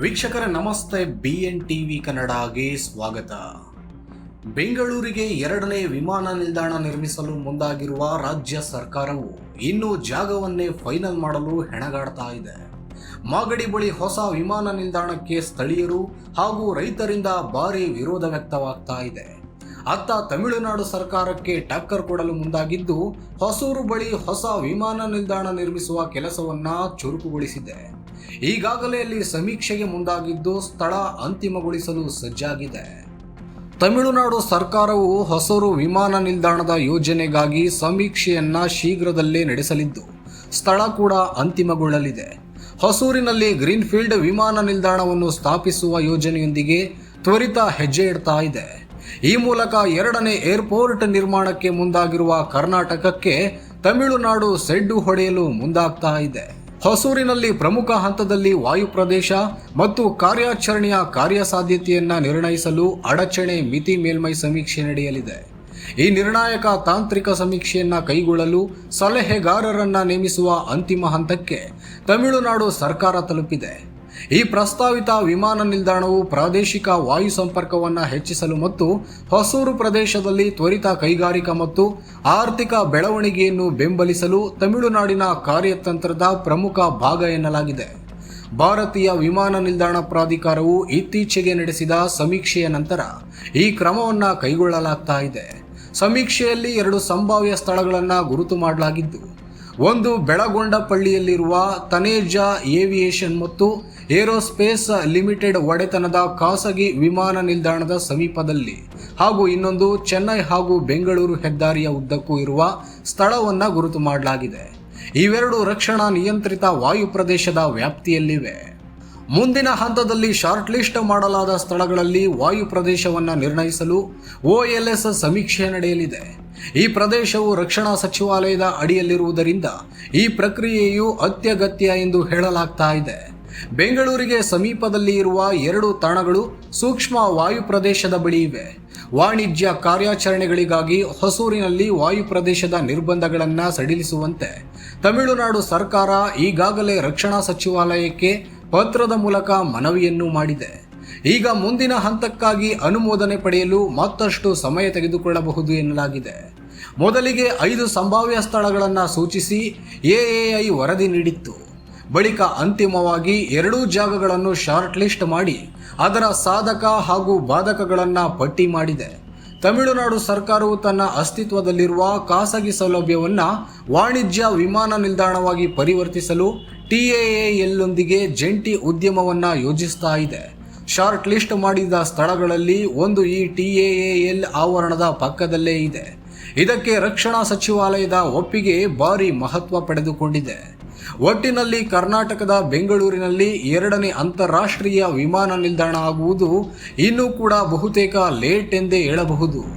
ವೀಕ್ಷಕರ ನಮಸ್ತೆ B N TV ಕನ್ನಡಗೆ ಸ್ವಾಗತ. ಬೆಂಗಳೂರಿಗೆ ಎರಡನೇ ವಿಮಾನ ನಿಲ್ದಾಣ ನಿರ್ಮಿಸಲು ಮುಂದಾಗಿರುವ ರಾಜ್ಯ ಸರ್ಕಾರವು ಇನ್ನೂ ಜಾಗವನ್ನೇ ಫೈನಲ್ ಮಾಡಲು ಹೆಣಗಾಡ್ತಾ ಇದೆ. ಮಾಗಡಿ ಬಳಿ ಹೊಸ ವಿಮಾನ ನಿಲ್ದಾಣಕ್ಕೆ ಸ್ಥಳೀಯರು ಹಾಗೂ ರೈತರಿಂದ ಭಾರಿ ವಿರೋಧ ವ್ಯಕ್ತವಾಗ್ತಾ ಇದೆ. ಅತ್ತ ತಮಿಳುನಾಡು ಸರ್ಕಾರಕ್ಕೆ ಟಕ್ಕರ್ ಕೊಡಲು ಮುಂದಾಗಿದ್ದು, ಹೊಸೂರು ಬಳಿ ಹೊಸ ವಿಮಾನ ನಿಲ್ದಾಣ ನಿರ್ಮಿಸುವ ಕೆಲಸವನ್ನ ಚುರುಕುಗೊಳಿಸಿದೆ. ಈಗಾಗಲೇ ಅಲ್ಲಿ ಸಮೀಕ್ಷೆಗೆ ಮುಂದಾಗಿದ್ದು ಸ್ಥಳ ಅಂತಿಮಗೊಳಿಸಲು ಸಜ್ಜಾಗಿದೆ. ತಮಿಳುನಾಡು ಸರ್ಕಾರವು ಹೊಸೂರು ವಿಮಾನ ನಿಲ್ದಾಣದ ಯೋಜನೆಗಾಗಿ ಸಮೀಕ್ಷೆಯನ್ನ ಶೀಘ್ರದಲ್ಲೇ ನಡೆಸಲಿದ್ದು, ಸ್ಥಳ ಕೂಡ ಅಂತಿಮಗೊಳ್ಳಲಿದೆ. ಹೊಸೂರಿನಲ್ಲಿ ಗ್ರೀನ್ಫೀಲ್ಡ್ ವಿಮಾನ ನಿಲ್ದಾಣವನ್ನು ಸ್ಥಾಪಿಸುವ ಯೋಜನೆಯೊಂದಿಗೆ ತ್ವರಿತ ಹೆಜ್ಜೆ ಇಡ್ತಾ ಇದೆ. ಈ ಮೂಲಕ ಎರಡನೇ ಏರ್ಪೋರ್ಟ್ ನಿರ್ಮಾಣಕ್ಕೆ ಮುಂದಾಗಿರುವ ಕರ್ನಾಟಕಕ್ಕೆ ತಮಿಳುನಾಡು ಸೆಡ್ಡು ಹೊಡೆಯಲು ಮುಂದಾಗ್ತಾ ಇದೆ. ಹೊಸೂರಿನಲ್ಲಿ ಪ್ರಮುಖ ಹಂತದಲ್ಲಿ ವಾಯು ಪ್ರದೇಶ ಮತ್ತು ಕಾರ್ಯಾಚರಣೆಯ ಕಾರ್ಯಸಾಧ್ಯತೆಯನ್ನು ನಿರ್ಣಯಿಸಲು ಅಡಚಣೆ ಮಿತಿ ಮೇಲ್ಮೈ ಸಮೀಕ್ಷೆ ನಡೆಯಲಿದೆ. ಈ ನಿರ್ಣಾಯಕ ತಾಂತ್ರಿಕ ಸಮೀಕ್ಷೆಯನ್ನು ಕೈಗೊಳ್ಳಲು ಸಲಹೆಗಾರರನ್ನು ನೇಮಿಸುವ ಅಂತಿಮ ಹಂತಕ್ಕೆ ತಮಿಳುನಾಡು ಸರ್ಕಾರ ತಲುಪಿದೆ. ಈ ಪ್ರಸ್ತಾವಿತ ವಿಮಾನ ನಿಲ್ದಾಣವು ಪ್ರಾದೇಶಿಕ ವಾಯು ಸಂಪರ್ಕವನ್ನು ಹೆಚ್ಚಿಸಲು ಮತ್ತು ಹೊಸೂರು ಪ್ರದೇಶದಲ್ಲಿ ತ್ವರಿತ ಕೈಗಾರಿಕಾ ಮತ್ತು ಆರ್ಥಿಕ ಬೆಳವಣಿಗೆಯನ್ನು ಬೆಂಬಲಿಸಲು ತಮಿಳುನಾಡಿನ ಕಾರ್ಯತಂತ್ರದ ಪ್ರಮುಖ ಭಾಗ ಎನ್ನಲಾಗಿದೆ. ಭಾರತೀಯ ವಿಮಾನ ನಿಲ್ದಾಣ ಪ್ರಾಧಿಕಾರವು ಇತ್ತೀಚೆಗೆ ನಡೆಸಿದ ಸಮೀಕ್ಷೆಯ ನಂತರ ಈ ಕ್ರಮವನ್ನು ಕೈಗೊಳ್ಳಲಾಗ್ತಾ ಇದೆ. ಸಮೀಕ್ಷೆಯಲ್ಲಿ ಎರಡು ಸಂಭಾವ್ಯ ಸ್ಥಳಗಳನ್ನು ಗುರುತು ಮಾಡಲಾಗಿದ್ದು ಒಂದು ಬೆಳಗೊಂಡಪಳ್ಳಿಯಲ್ಲಿರುವ ತನೇಜ ಏವಿಯೇಷನ್ ಮತ್ತು ಏರೋಸ್ಪೇಸ್ ಲಿಮಿಟೆಡ್ ಒಡೆತನದ ಖಾಸಗಿ ವಿಮಾನ ನಿಲ್ದಾಣದ ಸಮೀಪದಲ್ಲಿ ಹಾಗೂ ಇನ್ನೊಂದು ಚೆನ್ನೈ ಹಾಗೂ ಬೆಂಗಳೂರು ಹೆದ್ದಾರಿಯ ಉದ್ದಕ್ಕೂ ಇರುವ ಸ್ಥಳವನ್ನು ಗುರುತು ಮಾಡಲಾಗಿದೆ. ಇವೆರಡು ರಕ್ಷಣಾ ನಿಯಂತ್ರಿತ ವಾಯು ಪ್ರದೇಶದ ವ್ಯಾಪ್ತಿಯಲ್ಲಿವೆ. ಮುಂದಿನ ಹಂತದಲ್ಲಿ ಶಾರ್ಟ್ ಲಿಸ್ಟ್ ಮಾಡಲಾದ ಸ್ಥಳಗಳಲ್ಲಿ ವಾಯು ಪ್ರದೇಶವನ್ನು ನಿರ್ಣಯಿಸಲು ಒಎಲ್ಎಸ್ ಸಮೀಕ್ಷೆ ನಡೆಯಲಿದೆ. ಈ ಪ್ರದೇಶವು ರಕ್ಷಣಾ ಸಚಿವಾಲಯದ ಅಡಿಯಲ್ಲಿರುವುದರಿಂದ ಈ ಪ್ರಕ್ರಿಯೆಯು ಅತ್ಯಗತ್ಯ ಎಂದು ಹೇಳಲಾಗ್ತಾ ಇದೆ. ಬೆಂಗಳೂರಿಗೆ ಸಮೀಪದಲ್ಲಿ ಇರುವ ಎರಡು ತಾಣಗಳು ಸೂಕ್ಷ್ಮ ವಾಯು ಪ್ರದೇಶದ ಬಳಿ ಇವೆ. ವಾಣಿಜ್ಯ ಕಾರ್ಯಾಚರಣೆಗಳಿಗಾಗಿ ಹೊಸೂರಿನಲ್ಲಿ ವಾಯು ಪ್ರದೇಶದ ನಿರ್ಬಂಧಗಳನ್ನು ಸಡಿಲಿಸುವಂತೆ ತಮಿಳುನಾಡು ಸರ್ಕಾರ ಈಗಾಗಲೇ ರಕ್ಷಣಾ ಸಚಿವಾಲಯಕ್ಕೆ ಪತ್ರದ ಮೂಲಕ ಮನವಿಯನ್ನು ಮಾಡಿದೆ. ಈಗ ಮುಂದಿನ ಹಂತಕ್ಕಾಗಿ ಅನುಮೋದನೆ ಪಡೆಯಲು ಮತ್ತಷ್ಟು ಸಮಯ ತೆಗೆದುಕೊಳ್ಳಬಹುದು ಎನ್ನಲಾಗಿದೆ. ಮೊದಲಿಗೆ ಐದು ಸಂಭಾವ್ಯ ಸ್ಥಳಗಳನ್ನು ಸೂಚಿಸಿ ಎಎಐ ವರದಿ ನೀಡಿತ್ತು. ಬಳಿಕ ಅಂತಿಮವಾಗಿ ಎರಡೂ ಜಾಗಗಳನ್ನು ಶಾರ್ಟ್ ಲಿಸ್ಟ್ ಮಾಡಿ ಅದರ ಸಾಧಕ ಹಾಗೂ ಬಾಧಕಗಳನ್ನು ಪಟ್ಟಿ ಮಾಡಿದೆ. ತಮಿಳುನಾಡು ಸರ್ಕಾರವು ತನ್ನ ಅಸ್ತಿತ್ವದಲ್ಲಿರುವ ಖಾಸಗಿ ಸೌಲಭ್ಯವನ್ನು ವಾಣಿಜ್ಯ ವಿಮಾನ ನಿಲ್ದಾಣವಾಗಿ ಪರಿವರ್ತಿಸಲು ಟಿಎಎಎಲ್ನೊಂದಿಗೆ ಜಂಟಿ ಉದ್ಯಮವನ್ನು ಯೋಜಿಸ್ತಾ ಇದೆ. ಶಾರ್ಟ್ ಲಿಸ್ಟ್ ಮಾಡಿದ ಸ್ಥಳಗಳಲ್ಲಿ ಒಂದು ಈ ಟಿಎಎಎಲ್ ಆವರಣದ ಪಕ್ಕದಲ್ಲೇ ಇದೆ. ಇದಕ್ಕೆ ರಕ್ಷಣಾ ಸಚಿವಾಲಯದ ಒಪ್ಪಿಗೆ ಭಾರಿ ಮಹತ್ವ ಪಡೆದುಕೊಂಡಿದೆ. ಒಟ್ಟಿನಲ್ಲಿ ಕರ್ನಾಟಕದ ಬೆಂಗಳೂರಿನಲ್ಲಿ ಎರಡನೇ ಅಂತಾರಾಷ್ಟ್ರೀಯ ವಿಮಾನ ನಿಲ್ದಾಣ ಆಗುವುದು ಇನ್ನೂ ಕೂಡ ಬಹುತೇಕ ಲೇಟ್ ಎಂದೇ ಹೇಳಬಹುದು.